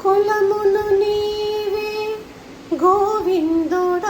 కులమును నీవే గోవిందుడానా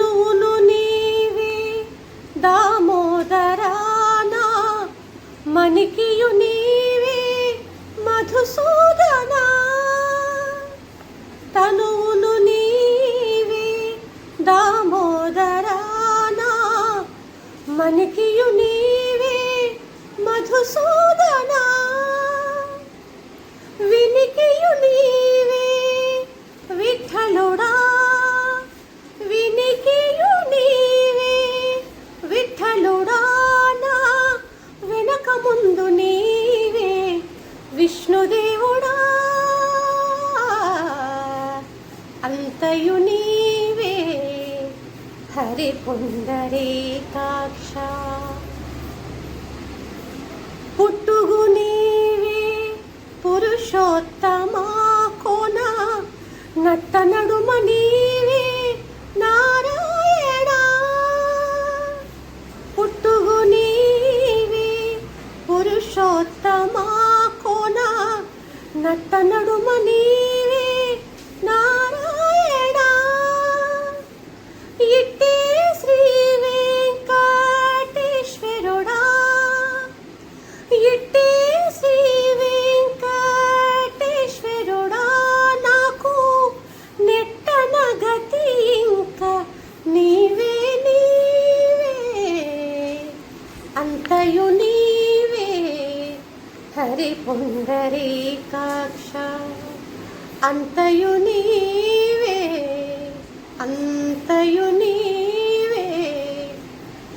మణికియు నీవే మధుసూదనా. తనువును నీవే దామోదరానా. మణికియు నీవే మధుసూదనా. హరి పుండరీకాక్ష పుట్టుగు నీవే పురుషోత్తమా కోన? నట్ట ఇట్టే శ్రీ వెంకటేశ్వరుడా నాకు నెట్టన గతి ఇంకా నీవే నీవే. అంతయు నీవే హరి పుండరీకాక్ష అంతయు నీవే అంతయు నీవే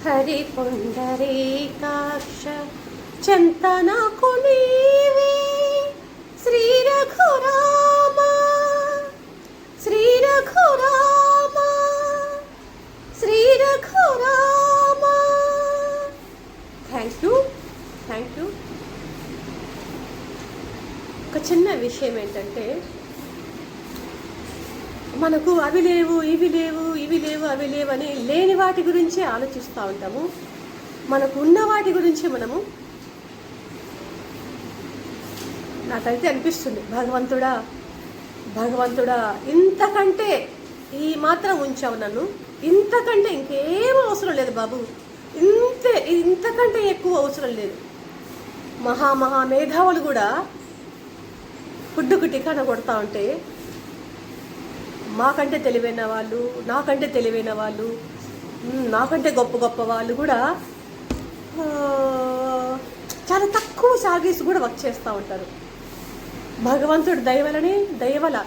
హరి పుండరీకాక్ష చింతనకు నీవే. Shri Raghurama Shri Raghurama Shri Raghurama. Thank you thank you ఒక చిన్న విషయం ఏంటంటే మనకు అవి లేవు ఇవి లేవు ఇవి లేవు అవి లేవు అని లేని వాటి గురించే ఆలోచిస్తూ ఉంటాము. మనకు ఉన్న వాటి గురించి మనము నాకైతే అనిపిస్తుంది భగవంతుడా భగవంతుడా ఇంతకంటే ఈ మాత్రం ఉంచావు నన్ను ఇంతకంటే ఇంకేం అవసరం లేదు బాబు ఇంతే ఇంతకంటే ఎక్కువ అవసరం లేదు. మహా మహా మేధావులు కూడా ఫుడ్డుకు టికాన కొడతా ఉంటే మాకంటే తెలివైన వాళ్ళు నాకంటే తెలివైన వాళ్ళు నాకంటే గొప్ప గొప్ప వాళ్ళు కూడా చాలా తక్కువ సాగేసి కూడా వర్క్ చేస్తూ ఉంటారు. భగవంతుడు దయవలని దయవల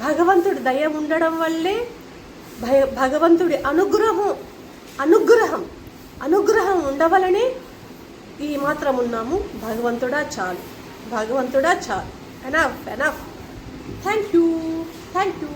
భగవంతుడి దయ ఉండడం వల్లే భయ భగవంతుడి అనుగ్రహం అనుగ్రహం అనుగ్రహం ఉండవలనే ఈ మాత్రం ఉన్నాము. భగవంతుడా చాలు. భగవంతుడా చాలు. Enough enough thank you thank you